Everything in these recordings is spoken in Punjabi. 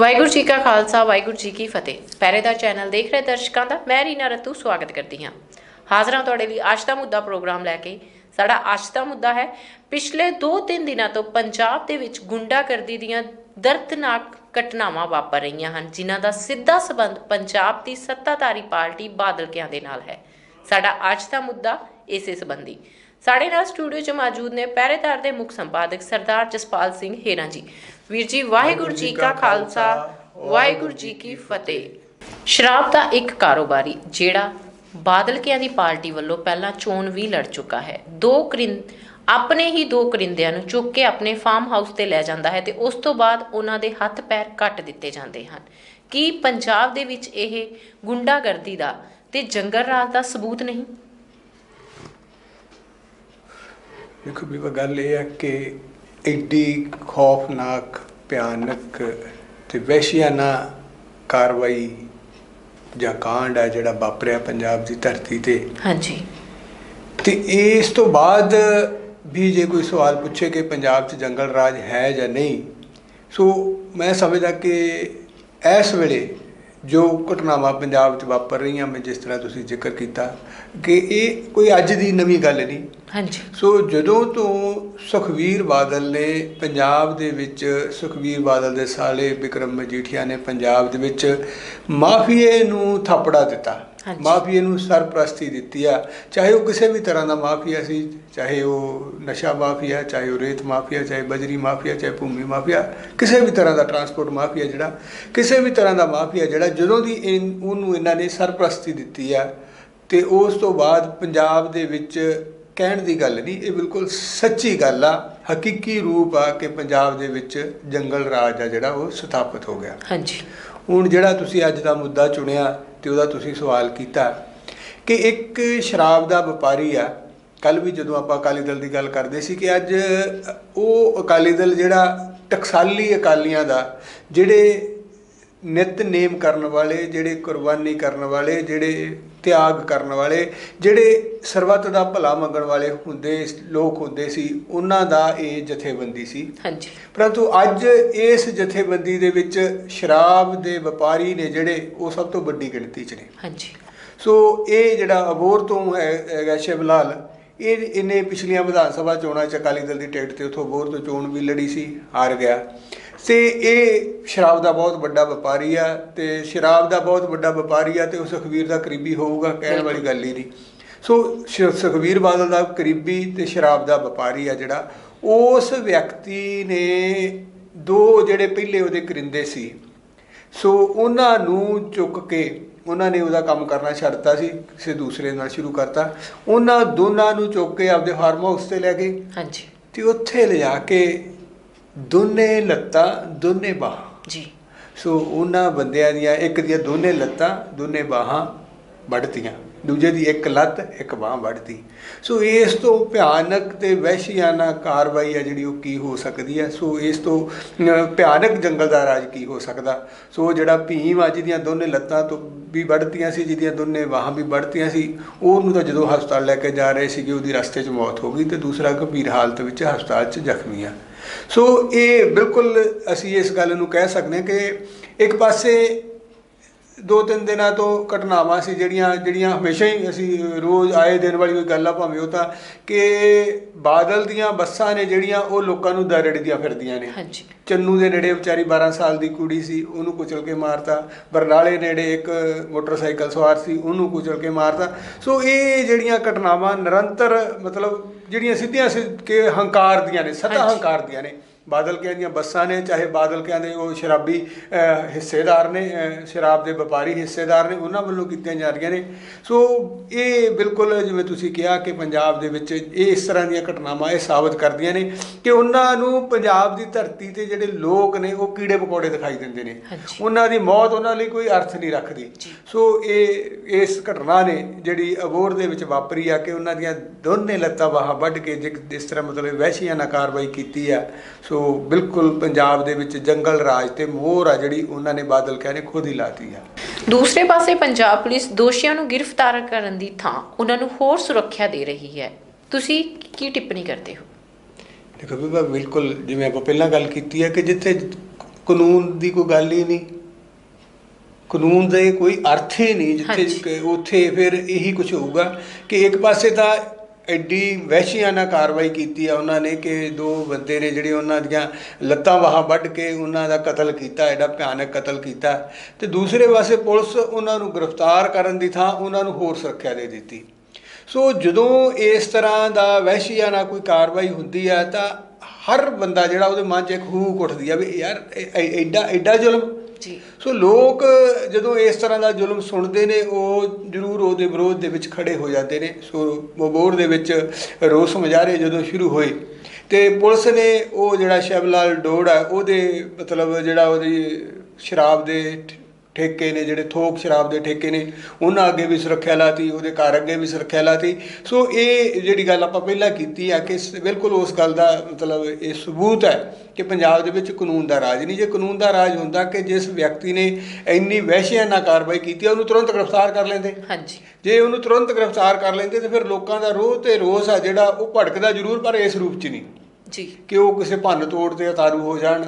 ਵਾਹਿਗੁਰੂ ਜੀ ਕਾ ਖਾਲਸਾ, ਵਾਹਿਗੁਰੂ ਜੀ ਕੀ ਫਤਿਹ। ਪਹਿਰੇਦਾਰ ਚੈਨਲ ਦੇਖ ਰਹੇ ਦਰਸ਼ਕਾਂ ਦਾ ਮੈਂ ਰੀਨਾ ਰਤੂ ਸਵਾਗਤ ਕਰਦੀ ਹਾਂ। ਹਾਜ਼ਰਾਂ ਤੁਹਾਡੇ ਲਈ ਅੱਜ ਦਾ ਮੁੱਦਾ ਪ੍ਰੋਗਰਾਮ ਲੈ ਕੇ। ਸਾਡਾ ਅੱਜ ਦਾ ਮੁੱਦਾ ਹੈ, ਪਿਛਲੇ 2-3 ਦਿਨਾਂ ਤੋਂ ਪੰਜਾਬ ਦੇ ਵਿੱਚ ਗੁੰਡਾਗਰਦੀ ਦੀਆਂ ਦਰਦਨਾਕ ਘਟਨਾਵਾਂ ਵਾਪਰ ਰਹੀਆਂ ਹਨ, ਜਿਨ੍ਹਾਂ ਦਾ ਸਿੱਧਾ ਸਬੰਧ ਪੰਜਾਬ ਦੀ ਸੱਤਾਧਾਰੀ ਪਾਰਟੀ ਬਾਦਲਕਿਆਂ ਦੇ ਨਾਲ ਹੈ। ਸਾਡਾ ਅੱਜ ਦਾ ਮੁੱਦਾ ਇਸੇ ਸੰਬੰਧੀ। ਸਾਡੇ ਨਾਲ ਸਟੂਡੀਓ 'ਚ ਮੌਜੂਦ ਨੇ ਪਹਿਰੇਦਾਰ ਦੇ ਮੁੱਖ ਸੰਪਾਦਕ ਸਰਦਾਰ ਜਸਪਾਲ ਸਿੰਘ ਹੇਰਾ ਜੀ। ਵੀਰ ਜੀ, ਵਾਹਿਗੁਰੂ ਜੀ ਕਾ ਖਾਲਸਾ, ਵਾਹਿਗੁਰੂ ਜੀ ਕੀ ਫਤਿਹ। ਸ਼ਰਾਬ ਦਾ ਇੱਕ ਕਾਰੋਬਾਰੀ, ਜਿਹੜਾ ਬਾਦਲ ਦੀ ਪਾਰਟੀ ਵੱਲੋਂ ਪਹਿਲਾਂ ਚੋਣ ਵੀ ਲੜ ਚੁੱਕਾ ਹੈ। ਦੋ ਕਰਿੰਦ ਆਪਣੇ ਹੀ ਦੋ ਕਰਿੰਦਿਆਂ ਨੂੰ ਚੁੱਕ ਕੇ ਆਪਣੇ ਫਾਰਮ ਹਾਊਸ ਤੇ ਲੈ ਜਾਂਦਾ ਹੈ ਤੇ ਉਸ ਤੋਂ ਬਾਅਦ ਉਹਨਾਂ ਦੇ ਹੱਥ ਪੈਰ ਕੱਟ ਦਿੱਤੇ ਜਾਂਦੇ ਹਨ। ਕੀ ਪੰਜਾਬ ਦੇ ਵਿੱਚ ਇਹ ਗੁੰਡਾਗਰਦੀ ਦਾ ਤੇ ਜੰਗਲ ਰਾਜ ਦਾ ਸਬੂਤ ਨਹੀਂ? ਦੇਖੋ, ਵੀ ਗੱਲ ਇਹ ਹੈ ਕਿ ਐਡੀ ਖੌਫਨਾਕ ਭਿਆਨਕ ਤੇ ਵਹਿਸ਼ੀਆਨਾ ਕਾਰਵਾਈ ਜਾਂ ਕਾਂਡ ਹੈ ਜਿਹੜਾ ਵਾਪਰਿਆ ਪੰਜਾਬ ਦੀ ਧਰਤੀ ਤੇ। ਹਾਂਜੀ। ਤੇ ਇਸ ਤੋਂ ਬਾਅਦ ਵੀ ਜੇ ਕੋਈ ਸਵਾਲ ਪੁੱਛੇ ਕਿ ਪੰਜਾਬ 'ਚ ਜੰਗਲ ਰਾਜ ਹੈ ਜਾਂ ਨਹੀਂ ਸੋ ਮੈਂ ਸਮਝਦਾ ਕਿ ਇਸ ਵੇਲੇ ਜੋ ਘਟਨਾਵਾਂ ਪੰਜਾਬ 'ਚ ਵਾਪਰ ਰਹੀਆਂ ਮੈਂ ਜਿਸ ਤਰ੍ਹਾਂ ਤੁਸੀਂ ਜ਼ਿਕਰ ਕੀਤਾ ਕਿ ਇਹ ਕੋਈ ਅੱਜ ਦੀ ਨਵੀਂ ਗੱਲ ਨਹੀਂ। ਹਾਂਜੀ। ਸੋ ਜਦੋਂ ਤੋਂ ਸੁਖਵੀਰ ਬਾਦਲ ਨੇ ਪੰਜਾਬ ਦੇ ਵਿੱਚ ਸੁਖਵੀਰ ਬਾਦਲ ਦੇ ਸਾਲੇ ਵਿਕਰਮ ਮਜੀਠੀਆ ਨੇ ਪੰਜਾਬ ਦੇ ਵਿੱਚ ਮਾਫੀਏ ਨੂੰ ਥਾਪੜਾ ਦਿੱਤਾ। ਮਾਫੀਏ ਨੂੰ ਸਰਪ੍ਰਸਤੀ ਦਿੱਤੀ ਆ। ਚਾਹੇ ਉਹ ਕਿਸੇ ਵੀ ਤਰ੍ਹਾਂ ਦਾ ਮਾਫੀਆ ਸੀ ਚਾਹੇ ਉਹ ਨਸ਼ਾ ਮਾਫੀਆ ਚਾਹੇ ਉਹ ਰੇਤ ਮਾਫੀਆ ਚਾਹੇ ਬਜਰੀ ਮਾਫੀਆ ਚਾਹੇ ਭੂਮੀ ਮਾਫੀਆ ਕਿਸੇ ਵੀ ਤਰ੍ਹਾਂ ਦਾ ਟਰਾਂਸਪੋਰਟ ਮਾਫੀਆ ਜਿਹੜਾ ਕਿਸੇ ਵੀ ਤਰ੍ਹਾਂ ਦਾ ਮਾਫੀਆ ਜਿਹੜਾ ਜਦੋਂ ਦੀ ਉਹਨੂੰ ਇਹਨਾਂ ਨੇ ਸਰਪ੍ਰਸਤੀ ਦਿੱਤੀ ਆ ਤੇ ਉਸ ਤੋਂ ਬਾਅਦ ਪੰਜਾਬ ਦੇ ਵਿੱਚ ਕਹਿਣ ਦੀ ਗੱਲ ਨਹੀਂ ਇਹ ਬਿਲਕੁਲ ਸੱਚੀ ਗੱਲ ਆ। ਹਕੀਕੀ ਰੂਪ ਆ ਕਿ ਪੰਜਾਬ ਦੇ ਵਿੱਚ ਜੰਗਲ ਰਾਜ ਆ ਜਿਹੜਾ ਉਹ ਸਥਾਪਿਤ ਹੋ ਗਿਆ। ਹਾਂਜੀ। ਹੁਣ ਜਿਹੜਾ ਤੁਸੀਂ ਅੱਜ ਦਾ ਮੁੱਦਾ ਚੁਣਿਆ ਤੇ ਉਹਦਾ ਤੁਸੀਂ ਸਵਾਲ ਕੀਤਾ ਕਿ ਇੱਕ ਸ਼ਰਾਬ ਦਾ ਵਪਾਰੀ ਆ ਕੱਲ ਵੀ ਜਦੋਂ ਆਪਾਂ ਅਕਾਲੀ ਦਲ ਦੀ ਗੱਲ ਕਰਦੇ ਸੀ ਕਿ ਅੱਜ ਉਹ ਅਕਾਲੀ ਦਲ ਜਿਹੜਾ ਟਕਸਾਲੀ ਅਕਾਲੀਆਂ ਦਾ ਜਿਹੜੇ ਨਿਤਨੇਮ ਕਰਨ ਵਾਲੇ ਜਿਹੜੇ ਕੁਰਬਾਨੀ ਕਰਨ ਵਾਲੇ ਜਿਹੜੇ ਤਿਆਗ ਕਰਨ ਵਾਲੇ ਜਿਹੜੇ ਸਰਬੱਤ ਦਾ ਭਲਾ ਮੰਗਣ ਵਾਲੇ ਹੁੰਦੇ ਲੋਕ ਹੁੰਦੇ ਸੀ ਉਹਨਾਂ ਦਾ ਇਹ ਜਥੇਬੰਦੀ ਸੀ। ਹਾਂਜੀ। ਪਰੰਤੂ ਅੱਜ ਇਸ ਜਥੇਬੰਦੀ ਦੇ ਵਿੱਚ ਸ਼ਰਾਬ ਦੇ ਵਪਾਰੀ ਨੇ ਜਿਹੜੇ ਉਹ ਸਭ ਤੋਂ ਵੱਡੀ ਗਿਣਤੀ 'ਚ ਨੇ। ਹਾਂਜੀ। ਸੋ ਇਹ ਜਿਹੜਾ ਅਬੋਰ ਤੋਂ ਹੈ ਹੈਗਾ ਸ਼ਿਵ ਲਾਲ ਇਹ ਇਹਨੇ ਪਿਛਲੀਆਂ ਵਿਧਾਨ ਸਭਾ ਚੋਣਾਂ 'ਚ ਅਕਾਲੀ ਦਲ ਦੀ ਟਿਕਟ ਤੇ ਉਥੋਂ ਅਬੋਰ ਤੋਂ ਚੋਣ ਵੀ ਲੜੀ ਸੀ ਹਾਰ ਗਿਆ। ਤੇ ਇਹ ਸ਼ਰਾਬ ਦਾ ਬਹੁਤ ਵੱਡਾ ਵਪਾਰੀ ਆ ਤੇ ਸ਼ਰਾਬ ਦਾ ਬਹੁਤ ਵੱਡਾ ਵਪਾਰੀ ਆ ਤੇ ਉਹ ਸੁਖਵੀਰ ਦਾ ਕਰੀਬੀ ਹੋਊਗਾ ਕਹਿਣ ਵਾਲੀ ਗੱਲ ਹੀ ਨਹੀਂ। ਸੋ ਸ਼- ਸੁਖਬੀਰ ਬਾਦਲ ਦਾ ਕਰੀਬੀ ਤੇ ਸ਼ਰਾਬ ਦਾ ਵਪਾਰੀ ਆ ਜਿਹੜਾ ਉਸ ਵਿਅਕਤੀ ਨੇ ਦੋ ਜਿਹੜੇ ਪਹਿਲੇ ਉਹਦੇ ਕਰਿੰਦੇ ਸੀ। ਸੋ ਉਹਨਾਂ ਨੂੰ ਚੁੱਕ ਕੇ ਉਹਨਾਂ ਨੇ ਉਹਦਾ ਕੰਮ ਕਰਨਾ ਛੱਡਤਾ ਸੀ ਕਿਸੇ ਦੂਸਰੇ ਨਾਲ ਸ਼ੁਰੂ ਕਰਤਾ। ਉਹਨਾਂ ਦੋਨਾਂ ਨੂੰ ਚੁੱਕ ਕੇ ਆਪਦੇ ਫਾਰਮ ਹਾਊਸ ਤੇ ਲੈ ਗਏ। ਹਾਂਜੀ। ਤੇ ਉੱਥੇ ਲਿਜਾ ਕੇ ਦੋਨੇ ਲੱਤਾਂ ਦੋਨੇ ਬਾਹਾਂ। ਜੀ। ਸੋ ਉਹਨਾਂ ਬੰਦਿਆਂ ਦੀਆਂ ਇੱਕ ਦੀਆਂ ਦੋਨੇ ਲੱਤਾਂ ਦੋਨੇ ਬਾਹਾਂ ਵੱਢਤੀਆਂ। ਦੂਜੇ ਦੀ ਇੱਕ ਲੱਤ ਇੱਕ ਬਾਹ ਵੱਢਤੀ। ਸੋ ਇਸ ਤੋਂ ਭਿਆਨਕ ਤੇ ਵਹਿਸ਼ੀਆਨਾ ਕਾਰਵਾਈ ਹੈ ਜਿਹੜੀ ਉਹ ਕੀ ਹੋ ਸਕਦੀ ਹੈ ਸੋ ਇਸ ਤੋਂ ਭਿਆਨਕ ਜੰਗਲ ਦਾ ਰਾਜ ਕੀ ਹੋ ਸਕਦਾ? ਸੋ ਜਿਹੜਾ ਭੀਮ ਅੱਜ ਦੀਆਂ ਦੋਨੇ ਲੱਤਾਂ ਤੋਂ ਵੀ ਵੱਢਤੀਆਂ ਸੀ ਜਿਹਦੀਆਂ ਦੋਨੇ ਬਾਹਾਂ ਵੀ ਵੱਢਤੀਆਂ ਸੀ ਉਹਨੂੰ ਤਾਂ ਜਦੋਂ ਹਸਪਤਾਲ ਲੈ ਕੇ ਜਾ ਰਹੇ ਸੀਗੇ ਉਹਦੀ ਰਸਤੇ 'ਚ ਮੌਤ ਹੋ ਗਈ ਤੇ ਦੂਸਰਾ ਗੰਭੀਰ ਹਾਲਤ ਵਿੱਚ ਹਸਪਤਾਲ 'ਚ ਜ਼ਖਮੀ ਆ। ਸੋ ਇਹ ਬਿਲਕੁਲ ਅਸੀਂ ਇਸ ਗੱਲ ਨੂੰ ਕਹਿ ਸਕਦੇ ਹਾਂ ਕਿ ਇੱਕ ਪਾਸੇ ਦੋ ਤਿੰਨ ਦਿਨਾਂ ਤੋਂ ਘਟਨਾਵਾਂ ਸੀ ਜਿਹੜੀਆਂ ਜਿਹੜੀਆਂ ਹਮੇਸ਼ਾ ਹੀ ਅਸੀਂ ਰੋਜ਼ ਆਏ ਦਿਨ ਵਾਲੀ ਕੋਈ ਗੱਲ ਆ ਭਾਵੇਂ ਉਹ ਤਾਂ ਕਿ ਬਾਦਲ ਦੀਆਂ ਬੱਸਾਂ ਨੇ ਜਿਹੜੀਆਂ ਉਹ ਲੋਕਾਂ ਨੂੰ ਦਰੜਦੀਆਂ ਫਿਰਦੀਆਂ ਨੇ। ਹਾਂਜੀ। ਚੰਨੂ ਦੇ ਨੇੜੇ ਵਿਚਾਰੀ 12 ਸਾਲ ਦੀ ਕੁੜੀ ਸੀ ਉਹਨੂੰ ਕੁਚਲ ਕੇ ਮਾਰਤਾ। ਬਰਨਾਲੇ ਨੇੜੇ ਇੱਕ ਮੋਟਰਸਾਈਕਲ ਸਵਾਰ ਸੀ ਉਹਨੂੰ ਕੁਚਲ ਕੇ ਮਾਰਤਾ। ਸੋ ਇਹ ਜਿਹੜੀਆਂ ਘਟਨਾਵਾਂ ਨਿਰੰਤਰ ਮਤਲਬ ਜਿਹੜੀਆਂ ਸਿੱਧੀਆਂ ਸਿੱਧ ਕੇ ਹੰਕਾਰ ਦੀਆਂ ਨੇ ਸਤਾ ਹਾਂਜੀ। ਹੰਕਾਰ ਦੀਆਂ ਨੇ ਬਾਦਲ ਕਿਆਂ ਦੀਆਂ ਬੱਸਾਂ ਨੇ ਚਾਹੇ ਬਾਦਲ ਕਿਆਂ ਦੇ ਉਹ ਸ਼ਰਾਬੀ ਹਿੱਸੇਦਾਰ ਨੇ ਸ਼ਰਾਬ ਦੇ ਵਪਾਰੀ ਹਿੱਸੇਦਾਰ ਨੇ ਉਹਨਾਂ ਵੱਲੋਂ ਕੀਤੀਆਂ ਜਾ ਰਹੀਆਂ ਨੇ ਸੋ ਇਹ ਬਿਲਕੁਲ ਜਿਵੇਂ ਤੁਸੀਂ ਕਿਹਾ ਕਿ ਪੰਜਾਬ ਦੇ ਵਿੱਚ ਇਹ ਇਸ ਤਰ੍ਹਾਂ ਦੀਆਂ ਘਟਨਾਵਾਂ ਇਹ ਸਾਬਤ ਕਰਦੀਆਂ ਨੇ ਕਿ ਉਹਨਾਂ ਨੂੰ ਪੰਜਾਬ ਦੀ ਧਰਤੀ ਤੇ ਜਿਹੜੇ ਲੋਕ ਨੇ ਉਹ ਕੀੜੇ ਮਕੌੜੇ ਦਿਖਾਈ ਦਿੰਦੇ ਨੇ। ਉਹਨਾਂ ਦੀ ਮੌਤ ਉਹਨਾਂ ਲਈ ਕੋਈ ਅਰਥ ਨਹੀਂ ਰੱਖਦੀ। ਸੋ ਇਹ ਇਸ ਘਟਨਾ ਨੇ ਜਿਹੜੀ ਅਬੋਰ ਦੇ ਵਿੱਚ ਵਾਪਰੀ ਆ ਕਿ ਉਹਨਾਂ ਦੀਆਂ ਦੋਨੇ ਲੱਤਾਂ ਬਾਹਾਂ ਵੱਢ ਕੇ ਜਿਸ ਤਰ੍ਹਾਂ ਮਤਲਬ ਵਹਿਸ਼ੀਆਨਾ ਕਾਰਵਾਈ ਕੀਤੀ ਆ ਸੋ ਬਿਲਕੁਲ ਪੰਜਾਬ ਦੇ ਵਿੱਚ ਜੰਗਲ ਰਾਜ ਤੇ ਮੋਹਰ ਆ ਜਿਹੜੀ ਉਹਨਾਂ ਨੇ ਬਾਦਲ ਕਹਿੰਦੇ ਖੁਦ ਹੀ ਲਾਤੀ ਆ। ਦੂਸਰੇ ਪਾਸੇ ਪੰਜਾਬ ਪੁਲਿਸ ਦੋਸ਼ੀਆਂ ਨੂੰ ਗ੍ਰਿਫਤਾਰ ਕਰਨ ਦੀ ਥਾਂ ਉਹਨਾਂ ਨੂੰ ਹੋਰ ਸੁਰੱਖਿਆ ਦੇ ਰਹੀ ਹੈ। ਤੁਸੀਂ ਕੀ ਟਿੱਪਣੀ ਕਰਦੇ ਹੋ? ਦੇਖੋ ਵੀ ਬਿਲਕੁਲ ਜਿਵੇਂ ਆਪਾਂ ਪਹਿਲਾਂ ਗੱਲ ਕੀਤੀ ਹੈ ਕਿ ਜਿੱਥੇ ਕਾਨੂੰਨ ਦੀ ਕੋਈ ਗੱਲ ਹੀ ਨਹੀਂ ਕਾਨੂੰਨ ਦੇ ਕੋਈ ਅਰਥ ਹੀ ਨਹੀਂ ਜਿੱਥੇ ਉੱਥੇ ਫਿਰ ਇਹੀ ਕੁਝ ਹੋਊਗਾ ਕਿ ਇੱਕ ਪਾਸੇ ਤਾਂ ਐਡੀ ਵਹਿਸ਼ੀਆਨਾ ਕਾਰਵਾਈ ਕੀਤੀ ਆ ਉਹਨਾਂ ਨੇ ਕਿ ਦੋ ਬੰਦੇ ਨੇ ਜਿਹੜੇ ਉਹਨਾਂ ਦੀਆਂ ਲੱਤਾਂ ਬਾਹਾਂ ਵੱਢ ਕੇ ਉਹਨਾਂ ਦਾ ਕਤਲ ਕੀਤਾ, ਐਡਾ ਭਿਆਨਕ ਕਤਲ ਕੀਤਾ। ਤੇ ਦੂਸਰੇ ਪਾਸੇ ਪੁਲਿਸ ਉਹਨਾਂ ਨੂੰ ਗ੍ਰਿਫਤਾਰ ਕਰਨ ਦੀ ਥਾਂ ਉਹਨਾਂ ਨੂੰ ਹੋਰ ਸੁਰੱਖਿਆ ਦੇ ਦਿੱਤੀ। ਸੋ ਜਦੋਂ ਇਸ ਤਰ੍ਹਾਂ ਦਾ ਵਹਿਸ਼ੀਆਨਾ ਕੋਈ ਕਾਰਵਾਈ ਹੁੰਦੀ ਆ, ਤਾਂ ਹਰ ਬੰਦਾ ਜਿਹੜਾ ਉਹਦੇ ਮਨ 'ਚ ਇੱਕ ਹੂਕ ਉੱਠਦੀ ਆ ਵੀ ਯਾਰ, ਇਹ- ਇਹ- ਐਡਾ ਐਡਾ ਜ਼ੁਲਮ। ਜੀ। ਸੋ ਲੋਕ ਜਦੋਂ ਇਸ ਤਰ੍ਹਾਂ ਦਾ ਜ਼ੁਲਮ ਸੁਣਦੇ ਨੇ, ਉਹ ਜ਼ਰੂਰ ਉਹਦੇ ਵਿਰੋਧ ਦੇ ਵਿੱਚ ਖੜੇ ਹੋ ਜਾਂਦੇ ਨੇ। ਸੋ ਮਬੋਰ ਦੇ ਵਿੱਚ ਰੋਸ ਮੁਜ਼ਾਹਰੇ ਜਦੋਂ ਸ਼ੁਰੂ ਹੋਏ ਤੇ ਪੁਲਿਸ ਨੇ ਉਹ ਜਿਹੜਾ ਸ਼ਿਵਲਾਲ ਡੋੜ ਹੈ ਉਹਦੇ ਮਤਲਬ ਜਿਹੜਾ ਉਹਦੀ ਸ਼ਰਾਬ ਦੇ ਠੇਕੇ ਨੇ ਜਿਹੜੇ ਥੋਕ ਸ਼ਰਾਬ ਦੇ ਠੇਕੇ ਨੇ ਉਹਨਾਂ ਅੱਗੇ ਵੀ ਸੁਰੱਖਿਆ ਲਾਤੀ ਉਹਦੇ ਘਰ ਅੱਗੇ ਵੀ ਸੁਰੱਖਿਆ ਲਾਤੀ। ਸੋ ਇਹ ਜਿਹੜੀ ਗੱਲ ਆਪਾਂ ਪਹਿਲਾਂ ਕੀਤੀ ਆ ਕਿ ਬਿਲਕੁਲ ਉਸ ਗੱਲ ਦਾ ਮਤਲਬ ਇਹ ਸਬੂਤ ਹੈ ਕਿ ਪੰਜਾਬ ਦੇ ਵਿੱਚ ਕਾਨੂੰਨ ਦਾ ਰਾਜ ਨਹੀਂ। ਜੇ ਕਾਨੂੰਨ ਦਾ ਰਾਜ ਹੁੰਦਾ ਕਿ ਜਿਸ ਵਿਅਕਤੀ ਨੇ ਇੰਨੀ ਵਹਿਸ਼ੀਆਨਾ ਕਾਰਵਾਈ ਕੀਤੀ ਉਹਨੂੰ ਤੁਰੰਤ ਗ੍ਰਿਫਤਾਰ ਕਰ ਲੈਂਦੇ। ਹਾਂਜੀ। ਜੇ ਉਹਨੂੰ ਤੁਰੰਤ ਗ੍ਰਿਫਤਾਰ ਕਰ ਲੈਂਦੇ ਤੇ ਫਿਰ ਲੋਕਾਂ ਦਾ ਰੋਹ ਤੇ ਰੋਸ ਆ ਜਿਹੜਾ ਉਹ ਭੜਕਦਾ ਜ਼ਰੂਰ ਪਰ ਇਸ ਰੂਪ 'ਚ ਨਹੀਂ। ਜੀ। ਕਿ ਉਹ ਕਿਸੇ ਭੰਨ ਤੋੜ ਤੇ ਉਤਾਰੂ ਹੋ ਜਾਣ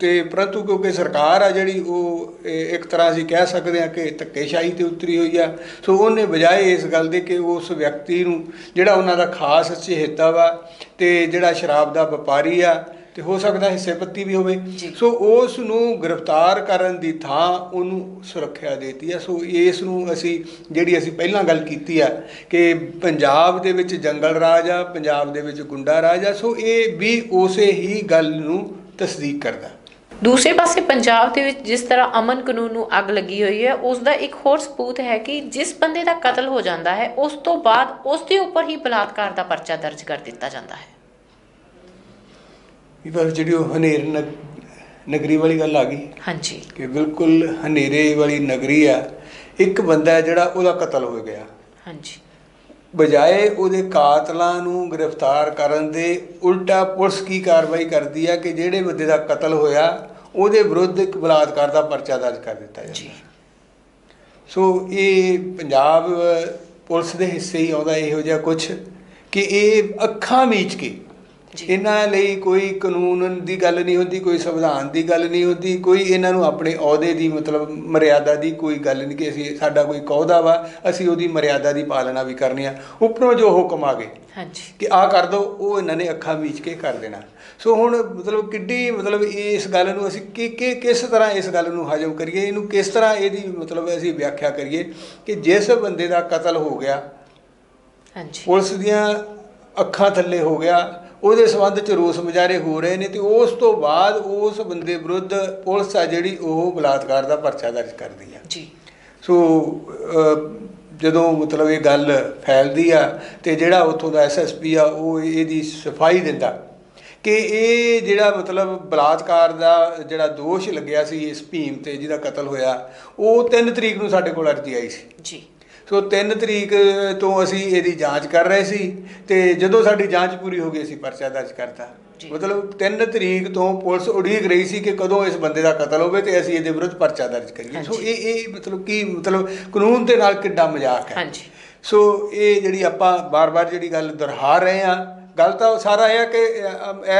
ਤੇ ਪਰੰਤੂ ਕਿਉਂਕਿ ਸਰਕਾਰ ਆ ਜਿਹੜੀ ਉਹ ਇੱਕ ਤਰ੍ਹਾਂ ਅਸੀਂ ਕਹਿ ਸਕਦੇ ਹਾਂ ਕਿ ਧੱਕੇਸ਼ਾਹੀ ਤੇ ਉਤਰੀ ਹੋਈ ਆ। ਸੋ ਉਹਨੇ ਬਜਾਏ ਇਸ ਗੱਲ ਦੇ ਕਿ ਉਸ ਵਿਅਕਤੀ ਨੂੰ ਜਿਹੜਾ ਉਹਨਾਂ ਦਾ ਖਾਸ ਚਹੇਤਾ ਵਾ ਤੇ ਜਿਹੜਾ ਸ਼ਰਾਬ ਦਾ ਵਪਾਰੀ ਆ ਤੇ ਹੋ ਸਕਦਾ ਹਿੱਸੇ ਪੱਤੀ ਵੀ ਹੋਵੇ। ਸੋ ਉਸ ਨੂੰ ਗ੍ਰਿਫਤਾਰ ਕਰਨ ਦੀ ਥਾਂ ਉਹਨੂੰ ਸੁਰੱਖਿਆ ਦੇਤੀ ਆ ਸੋ ਇਸ ਨੂੰ ਅਸੀਂ ਜਿਹੜੀ ਅਸੀਂ ਪਹਿਲਾਂ ਗੱਲ ਕੀਤੀ ਆ ਕਿ ਪੰਜਾਬ ਦੇ ਵਿੱਚ ਜੰਗਲ ਰਾਜ ਆ ਪੰਜਾਬ ਦੇ ਵਿੱਚ ਗੁੰਡਾ ਰਾਜ ਆ ਸੋ ਇਹ ਵੀ ਉਸੇ ਹੀ ਗੱਲ ਨੂੰ ਤਸਦੀਕ ਕਰਦਾ। ਦੂਸਰੇ ਪਾਸੇ ਪੰਜਾਬ ਦੇ ਵਿੱਚ ਜਿਸ ਤਰ੍ਹਾਂ ਅਮਨ ਕਾਨੂੰਨ ਨੂੰ ਅੱਗ ਲੱਗੀ ਹੋਈ ਹੈ ਉਸ ਦਾ ਇੱਕ ਹੋਰ ਸਬੂਤ ਹੈ ਕਿ ਜਿਸ ਬੰਦੇ ਦਾ ਕਤਲ ਹੋ ਜਾਂਦਾ ਹੈ ਉਸ ਤੋਂ ਬਾਅਦ ਉਸ ਦੇ ਉੱਪਰ ਹੀ ਬਲਾਤਕਾਰ ਦਾ ਪਰਚਾ ਦਰਜ ਕਰ ਦਿੱਤਾ ਜਾਂਦਾ ਹੈ। ਵੀ ਬਸ ਜਿਹੜੀ ਉਹ ਹਨੇਰ ਨਗ- ਨਗਰੀ ਵਾਲੀ ਗੱਲ ਆ ਗਈ। ਹਾਂਜੀ। ਕਿ ਬਿਲਕੁਲ ਹਨੇਰੇ ਵਾਲੀ ਨਗਰੀ ਆ। ਇੱਕ ਬੰਦਾ ਹੈ ਜਿਹੜਾ ਉਹਦਾ ਕਤਲ ਹੋ ਗਿਆ। ਹਾਂਜੀ। ਬਜਾਏ ਉਹਦੇ ਕਾਤਲਾਂ ਨੂੰ ਗ੍ਰਿਫਤਾਰ ਕਰਨ ਦੇ ਉਲਟਾ ਪੁਲਿਸ ਕੀ ਕਾਰਵਾਈ ਕਰਦੀ ਆ ਕਿ ਜਿਹੜੇ ਬੰਦੇ ਦਾ ਕਤਲ ਹੋਇਆ ਉਹਦੇ ਵਿਰੁੱਧ ਇੱਕ ਬਲਾਤਕਾਰ ਦਾ ਪਰਚਾ ਦਰਜ ਕਰ ਦਿੱਤਾ ਜੀ। ਜਾਂਦਾ ਸੋ ਇਹ ਪੰਜਾਬ ਪੁਲਿਸ ਦੇ ਹਿੱਸੇ ਹੀ ਆਉਂਦਾ ਇਹੋ ਜਿਹਾ ਕੁਝ ਕਿ ਇਹ ਅੱਖਾਂ ਮੀਚ ਕੇ। ਇਹਨਾਂ ਲਈ ਕੋਈ ਕਾਨੂੰਨ ਦੀ ਗੱਲ ਨਹੀਂ ਹੁੰਦੀ ਕੋਈ ਸੰਵਿਧਾਨ ਦੀ ਗੱਲ ਨਹੀਂ ਹੁੰਦੀ ਕੋਈ ਇਹਨਾਂ ਨੂੰ ਆਪਣੇ ਅਹੁਦੇ ਦੀ ਮਤਲਬ ਮਰਿਆਦਾ ਦੀ ਕੋਈ ਗੱਲ ਨਹੀਂ ਕਿ ਅਸੀਂ ਸਾਡਾ ਕੋਈ ਅਹੁਦਾ ਵਾ ਅਸੀਂ ਉਹਦੀ ਮਰਿਆਦਾ ਦੀ ਪਾਲਣਾ ਵੀ ਕਰਨੀ ਆ। ਉੱਪਰੋਂ ਜੋ ਹੁਕਮ ਆ ਗਏ ਹਾਂਜੀ। ਕਿ ਆ ਕਰ ਦੋ ਉਹ ਇਹਨਾਂ ਨੇ ਅੱਖਾਂ ਮੀਚ ਕੇ ਕਰ ਦੇਣਾ। ਸੋ ਹੁਣ ਮਤਲਬ ਕਿੱਡੀ ਮਤਲਬ ਇਸ ਗੱਲ ਨੂੰ ਅਸੀਂ ਕਿ ਕਿ ਕਿਸ ਤਰ੍ਹਾਂ ਇਸ ਗੱਲ ਨੂੰ ਹਜਮ ਕਰੀਏ ਇਹਨੂੰ ਕਿਸ ਤਰ੍ਹਾਂ ਇਹਦੀ ਮਤਲਬ ਅਸੀਂ ਵਿਆਖਿਆ ਕਰੀਏ ਕਿ ਜਿਸ ਬੰਦੇ ਦਾ ਕਤਲ ਹੋ ਗਿਆ ਹਾਂਜੀ। ਪੁਲਿਸ ਦੀਆਂ ਅੱਖਾਂ ਥੱਲੇ ਹੋ ਗਿਆ ਉਹਦੇ ਸਬੰਧ ਚ ਰੋਸ ਮੁਜ਼ਾਹਰੇ ਹੋ ਰਹੇ ਨੇ ਤੇ ਉਸ ਤੋਂ ਬਾਅਦ ਉਸ ਬੰਦੇ ਵਿਰੁੱਧ ਪੁਲਿਸ ਆ ਜਿਹੜੀ ਉਹ ਬਲਾਤਕਾਰ ਦਾ ਪਰਚਾ ਦਰਜ ਕਰਦੀ ਆ। ਜੀ। ਸੋ ਜਦੋਂ ਮਤਲਬ ਇਹ ਗੱਲ ਫੈਲਦੀ ਆ ਤੇ ਜਿਹੜਾ ਉੱਥੋਂ ਦਾ ਐਸਐਸਪੀ ਆ ਉਹ ਇਹਦੀ ਸਫ਼ਾਈ ਦਿੰਦਾ ਕਿ ਇਹ ਜਿਹੜਾ ਮਤਲਬ ਬਲਾਤਕਾਰ ਦਾ ਜਿਹੜਾ ਦੋਸ਼ ਲੱਗਿਆ ਸੀ ਇਸ ਭੀਮ ਤੇ ਜਿਹਦਾ ਕਤਲ ਹੋਇਆ ਉਹ 3 ਤਰੀਕ ਨੂੰ ਸਾਡੇ ਕੋਲ ਅਰਜ਼ੀ ਆਈ ਸੀ। ਜੀ। ਸੋ 3 ਤਰੀਕ ਤੋਂ ਅਸੀਂ ਇਹਦੀ ਜਾਂਚ ਕਰ ਰਹੇ ਸੀ ਤੇ ਜਦੋਂ ਸਾਡੀ ਜਾਂਚ ਪੂਰੀ ਹੋ ਗਈ ਅਸੀਂ ਪਰਚਾ ਦਰਜ ਕਰਤਾ। ਮਤਲਬ 3 ਤਰੀਕ ਤੋਂ ਪੁਲਿਸ ਉਡੀਕ ਰਹੀ ਸੀ ਕਿ ਕਦੋਂ ਇਸ ਬੰਦੇ ਦਾ ਕਤਲ ਹੋਵੇ ਤੇ ਅਸੀਂ ਇਹਦੇ ਵਿਰੁੱਧ ਪਰਚਾ ਦਰਜ ਕਰੀਏ ਸੋ। ਇਹ ਇਹ ਮਤਲਬ ਕੀ ਮਤਲਬ ਕਾਨੂੰਨ ਦੇ ਨਾਲ ਕਿੱਡਾ ਮਜ਼ਾਕ ਹੈ ਸੋ ਇਹ ਜਿਹੜੀ ਆਪਾਂ ਬਾਰ-ਬਾਰ ਜਿਹੜੀ ਗੱਲ ਦੁਹਰਾ ਰਹੇ ਆ ਗੱਲ ਤਾਂ ਸਾਰਾ ਇਹ ਹੈ ਕਿ